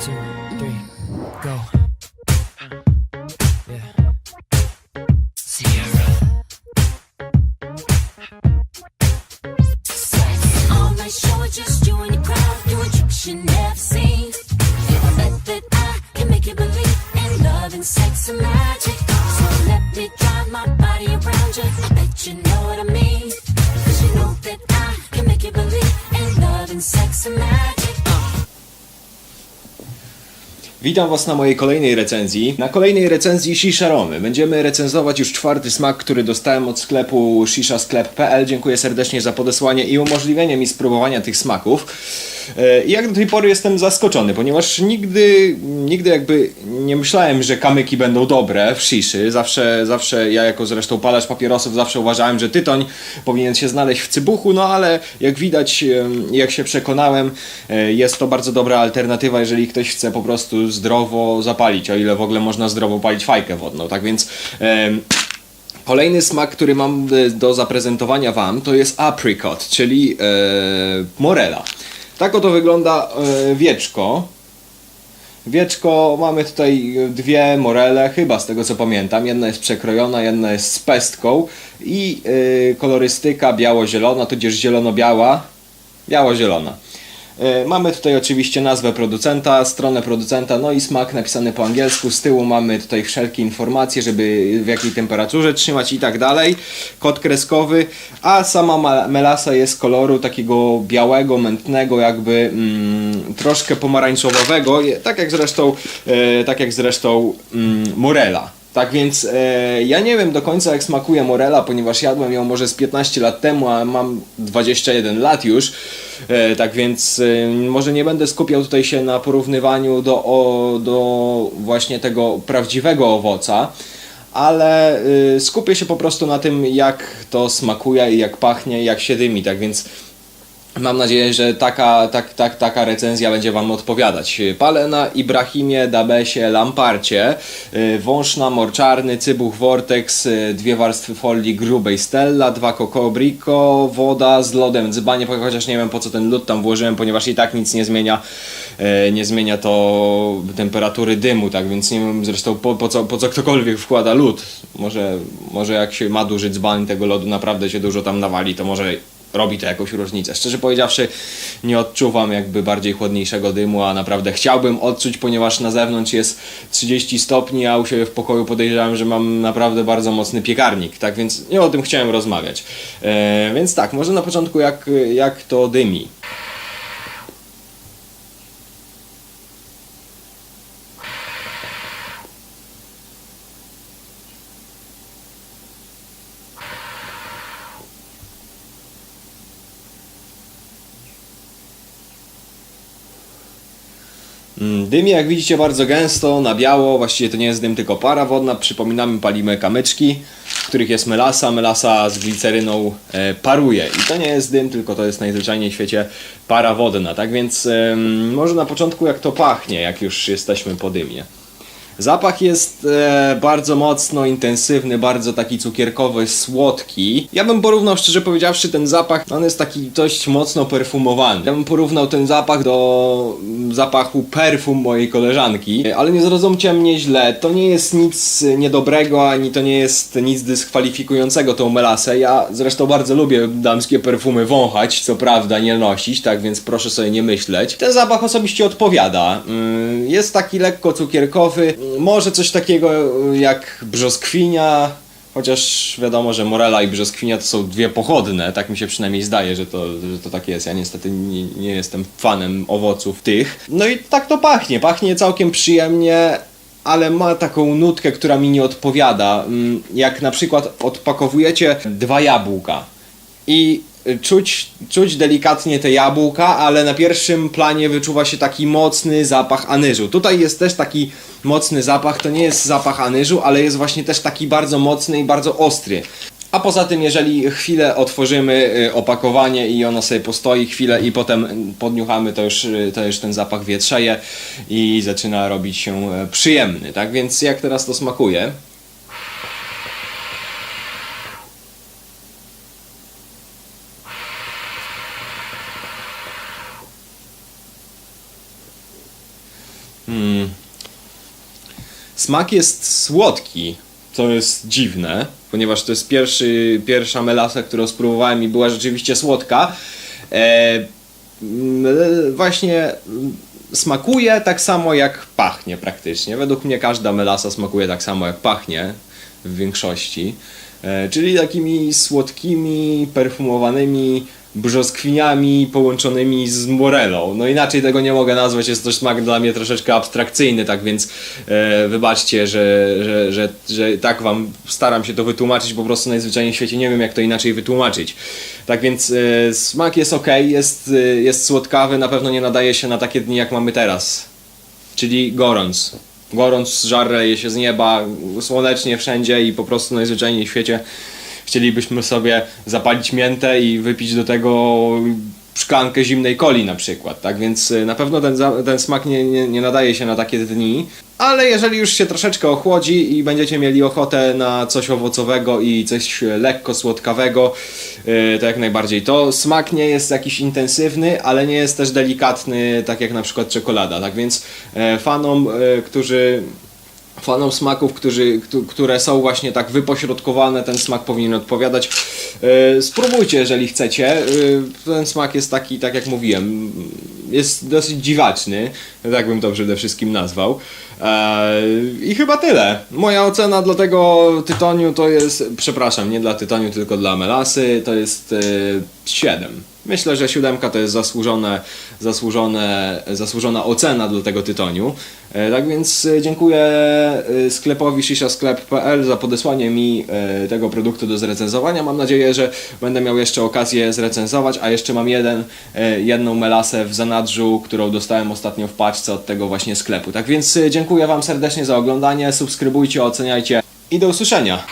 two, three, go. Yeah. Show, just you and your crowd doing tricks you never seen. Bet that I can make you believe in love and sex and magic. So let me drive my body around you. Bet you know what I you know that I can make you believe in love and sex and magic. Witam Was na mojej kolejnej recenzji. Na kolejnej recenzji Shisha Romy. Będziemy recenzować już czwarty smak, który dostałem od sklepu shishasklep.pl. Dziękuję serdecznie za podesłanie i umożliwienie mi spróbowania tych smaków. E, I jak do tej pory jestem zaskoczony, ponieważ nigdy, nigdy jakby nie myślałem, że kamyki będą dobre w shiszy. Zawsze, zawsze ja jako zresztą palacz papierosów zawsze uważałem, że tytoń powinien się znaleźć w cybuchu, no ale jak widać, jak się przekonałem, e, jest to bardzo dobra alternatywa, jeżeli ktoś chce po prostu zdrowo zapalić, o ile w ogóle można zdrowo palić fajkę wodną. Tak więc Kolejny smak, który mam e, do zaprezentowania Wam, to jest apricot, czyli e, morela. Tak oto wygląda e, wieczko. Wieczko, mamy tutaj dwie morele, chyba z tego co pamiętam. Jedna jest przekrojona, jedna jest z pestką i e, kolorystyka biało-zielona, tudzież zielono-biała, biało-zielona. E, Mamy tutaj oczywiście nazwę producenta, stronę producenta, no i smak napisany po angielsku. Z tyłu mamy tutaj wszelkie informacje, żeby w jakiej temperaturze trzymać i tak dalej. Kod kreskowy, a sama ma- melasa jest koloru takiego białego, mętnego, jakby mm, troszkę pomarańczowego, tak jak zresztą, e, tak jak zresztą mm, morela. Tak więc e, ja nie wiem do końca jak smakuje morela, ponieważ jadłem ją może z 15 lat temu, a mam 21 lat już. E, tak więc e, może nie będę skupiał tutaj się na porównywaniu do, o, do właśnie tego prawdziwego owoca, ale y, skupię się po prostu na tym jak to smakuje i jak pachnie, jak się dymi. Tak więc Mam nadzieję, że taka, tak, tak, taka recenzja będzie Wam odpowiadać. Palę na Ibrahimie, Dabesie, Lamparcie, y, wąż morczarny, cybuch Vortex, y, dwie warstwy folii grubej Stella, dwa Coco Brico, woda z lodem dzbanie, chociaż nie wiem po co ten lód tam włożyłem, ponieważ i tak nic nie zmienia, y, nie zmienia to temperatury dymu, tak więc nie wiem zresztą po, po, co, po co ktokolwiek wkłada lód. Może, może jak się ma duży dzban tego lodu naprawdę się dużo tam nawali, to może robi to jakąś różnicę. Szczerze powiedziawszy, nie odczuwam jakby bardziej chłodniejszego dymu, a naprawdę chciałbym odczuć, ponieważ na zewnątrz jest 30 stopni, a u siebie w pokoju podejrzewam, że mam naprawdę bardzo mocny piekarnik, tak więc nie o tym chciałem rozmawiać. E, więc tak, może na początku jak, jak to dymi. Mm, Dymi, jak widzicie, bardzo gęsto, na biało. Właściwie to nie jest dym, tylko para wodna. Przypominamy, palimy kamyczki, w których jest melasa. Melasa z gliceryną e, paruje. I to nie jest dym, tylko to jest najzwyczajniej w świecie para wodna. Tak więc może na początku jak to pachnie, jak już jesteśmy po dymie. Zapach jest e, bardzo mocno intensywny, bardzo taki cukierkowy, słodki. Ja bym porównał, szczerze powiedziawszy, ten zapach, on jest taki dość mocno perfumowany. Ja bym porównał ten zapach do mm, zapachu perfum mojej koleżanki, ale nie zrozumcie mnie źle, to nie jest nic niedobrego, ani to nie jest nic dyskwalifikującego tą melasę. Ja zresztą bardzo lubię damskie perfumy wąchać, co prawda nie nosić, tak więc proszę sobie nie myśleć. Ten zapach osobiście odpowiada. Mm, Jest taki lekko cukierkowy, może coś takiego jak brzoskwinia, chociaż wiadomo, że morela i brzoskwinia to są dwie pochodne, tak mi się przynajmniej zdaje, że to, że to tak jest. Ja niestety nie, nie jestem fanem owoców tych. No i tak to pachnie, pachnie całkiem przyjemnie, ale ma taką nutkę, która mi nie odpowiada. Mm, Jak na przykład odpakowujecie dwa jabłka i czuć, czuć delikatnie te jabłka, ale na pierwszym planie wyczuwa się taki mocny zapach anyżu. Tutaj jest też taki mocny zapach, to nie jest zapach anyżu, ale jest właśnie też taki bardzo mocny i bardzo ostry. A poza tym, jeżeli chwilę otworzymy y, opakowanie i ono sobie postoi chwilę i potem y, podniuchamy, to już, y, to już ten zapach wietrzeje i zaczyna robić się e, przyjemny. Tak więc jak teraz to smakuje? Hmm. Smak jest słodki, co jest dziwne, ponieważ to jest pierwszy, pierwsza melasa, którą spróbowałem i była rzeczywiście słodka. E, mm, właśnie smakuje tak samo jak pachnie praktycznie. Według mnie każda melasa smakuje tak samo jak pachnie w większości. E, czyli takimi słodkimi, perfumowanymi brzoskwiniami połączonymi z morelą. No inaczej tego nie mogę nazwać, jest to smak dla mnie troszeczkę abstrakcyjny, tak więc e, wybaczcie, że, że, że, że tak wam staram się to wytłumaczyć, po prostu najzwyczajniej w świecie nie wiem jak to inaczej wytłumaczyć. Tak więc e, smak jest ok, jest, e, jest słodkawy, na pewno nie nadaje się na takie dni jak mamy teraz. Czyli gorąc. Gorąc, żar leje się z nieba, słonecznie wszędzie i po prostu najzwyczajniej w świecie chcielibyśmy sobie zapalić miętę i wypić do tego szklankę zimnej coli na przykład, tak? Więc y, na pewno ten, ten smak nie, nie, nie nadaje się na takie dni, ale jeżeli już się troszeczkę ochłodzi i będziecie mieli ochotę na coś owocowego i coś e, lekko słodkawego, y, to jak najbardziej. To smak nie jest jakiś intensywny, ale nie jest też delikatny, tak jak na przykład czekolada, tak więc fanom, którzy fanom smaków, którzy, któ- które są właśnie tak wypośrodkowane, ten smak powinien odpowiadać. E, Spróbujcie, jeżeli chcecie. E, Ten smak jest taki, tak jak mówiłem, jest dosyć dziwaczny, tak bym to przede wszystkim nazwał. E, I chyba tyle. Moja ocena dla tego tytoniu to jest, przepraszam, nie dla tytoniu, tylko dla melasy, to jest e, 7. Myślę, że siódemka to jest zasłużone, zasłużone, zasłużona ocena dla tego tytoniu. E, Tak więc e, dziękuję e, sklepowi shishasklep.pl za podesłanie mi tego produktu do zrecenzowania. Mam nadzieję, że będę miał jeszcze okazję zrecenzować, a jeszcze mam jeden, jedną melasę w zanadrzu, którą dostałem ostatnio w paczce od tego właśnie sklepu. Tak więc dziękuję Wam serdecznie za oglądanie, subskrybujcie, oceniajcie i do usłyszenia.